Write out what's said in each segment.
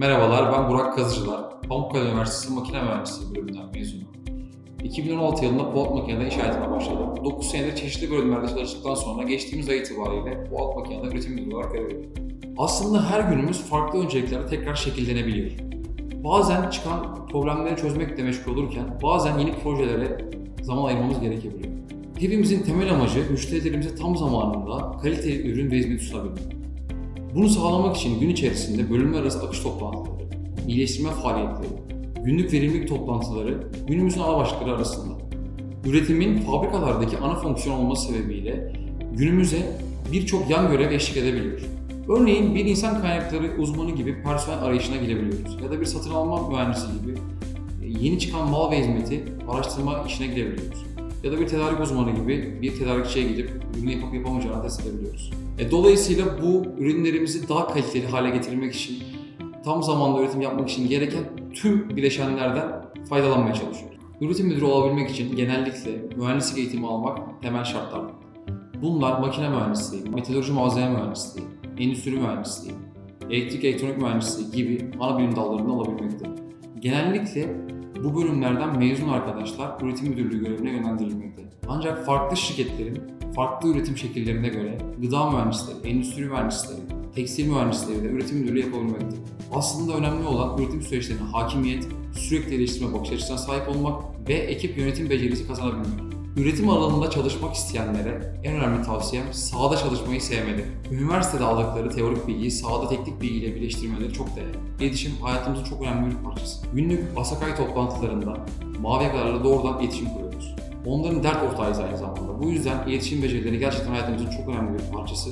Merhabalar, ben Burak Kazıcılar. Pamukkale Üniversitesi Makine Mühendisliği bölümünden mezunum. 2016 yılında alt makinede iş hayatına başladım. 9 senedir çeşitli bölümlerde çalıştıktan sonra geçtiğimiz ay itibariyle alt makinede üretim müdürü olarak görev. Aslında her günümüz farklı önceliklerde tekrar şekillenebiliyor. Bazen çıkan problemleri çözmekle meşgul olurken bazen yeni projelere zaman ayırmamız gerekebiliyor. Hepimizin temel amacı müşterilerimize tam zamanında kaliteli ürün ve hizmet sunabilmek. Bunu sağlamak için gün içerisinde bölümler arası akış toplantıları, iyileştirme faaliyetleri, günlük verimlilik toplantıları günümüzün ana başlıkları arasında. Üretimin fabrikalardaki ana fonksiyon olması sebebiyle günümüze birçok yan görev eşlik edebiliyor. Örneğin bir insan kaynakları uzmanı gibi personel arayışına gidebiliyoruz ya da bir satın alma mühendisi gibi e, yeni çıkan mal ve hizmeti araştırma işine gidebiliyoruz. Ya da bir tedarik uzmanı gibi bir tedarikçiye gidip ürünü yapıp yapamayacağını test edebiliyoruz. E, dolayısıyla bu ürünlerimizi daha kaliteli hale getirmek için, tam zamanlı üretim yapmak için gereken tüm bileşenlerden faydalanmaya çalışıyoruz. Üretim müdürü olabilmek için genellikle mühendislik eğitimi almak temel şartlar. Bunlar makine mühendisliği, metalurji malzeme mühendisliği, endüstri mühendisliği, elektrik elektronik mühendisliği gibi ana bilim dallarında alabilmekte. Genellikle bu bölümlerden mezun arkadaşlar üretim müdürlüğü görevine yönlendirilmekte. Ancak farklı şirketlerin farklı üretim şekillerine göre gıda mühendisleri, endüstri mühendisleri, tekstil mühendisleri de üretim müdürlüğü yapabilmekte. Aslında önemli olan üretim süreçlerine hakimiyet, sürekli eleştirme bakış açısına sahip olmak ve ekip yönetim becerisi kazanabilmek. Üretim alanında çalışmak isteyenlere en önemli tavsiyem sahada çalışmayı sevmeli. Üniversitede aldıkları teorik bilgiyi sahada teknik bilgiyle birleştirmeleri çok değerli. İletişim hayatımızın çok önemli bir parçası. Günlük Asakay toplantılarında mavi yakalarla doğrudan iletişim kuruyoruz. Onların dert ortağıyız aynı zamanda. Bu yüzden iletişim becerileri gerçekten hayatımızın çok önemli bir parçası.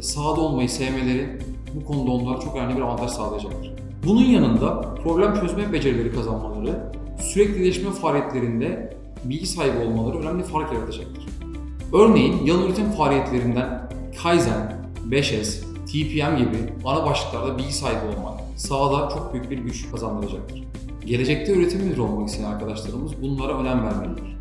Sahada olmayı sevmeleri bu konuda onlara çok önemli bir avantaj sağlayacaktır. Bunun yanında problem çözme becerileri kazanmaları, sürekli iyileşme faaliyetlerinde bilgi sahibi olmaları önemli fark yaratacaktır. Örneğin yan üretim faaliyetlerinden Kaizen, 5S, TPM gibi ana başlıklarda bilgi sahibi olmak sahada çok büyük bir güç kazandıracaktır. Gelecekte üretim müdürü olmak isteyen arkadaşlarımız bunlara önem vermelidir.